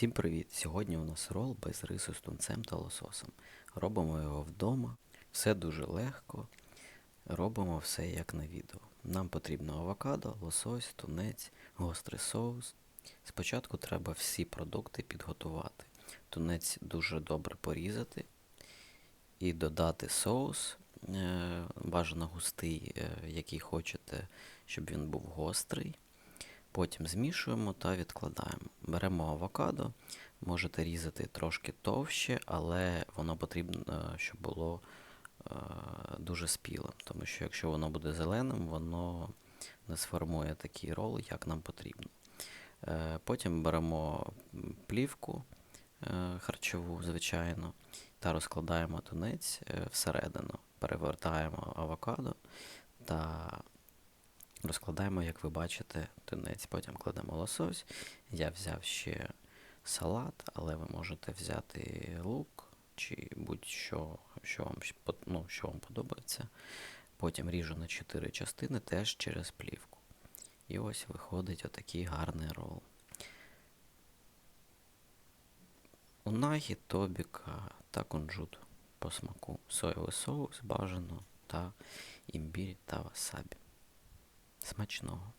Всім привіт! Сьогодні у нас рол без рису з тунцем та лососем. Робимо його вдома. Все дуже легко. Робимо все як на відео. Нам потрібно авокадо, лосось, тунець, гострий соус. Спочатку треба всі продукти підготувати. Тунець дуже добре порізати і додати соус, е, бажано густий, е, який хочете, щоб він був гострий. Потім змішуємо та відкладаємо. Беремо авокадо, можете різати трошки товще, але воно потрібно, е, щоб було е, дуже спілим. Тому що якщо воно буде зеленим, воно не сформує такий рол, як нам потрібно. Е, Потім беремо плівку е, харчову, звичайно, та розкладаємо тунець е, всередину, перевертаємо авокадо та розкладаємо, як ви бачите, тунець. Потім кладемо лосось. Я взяв ще салат, але ви можете взяти лук чи будь-що, що вам, ну, що вам подобається. Потім ріжу на 4 частини теж через плівку. І ось виходить отакий гарний рол. Унагі, тобіка та кунжут по смаку. Соєвий соус бажано та імбір та васабі. Смачного!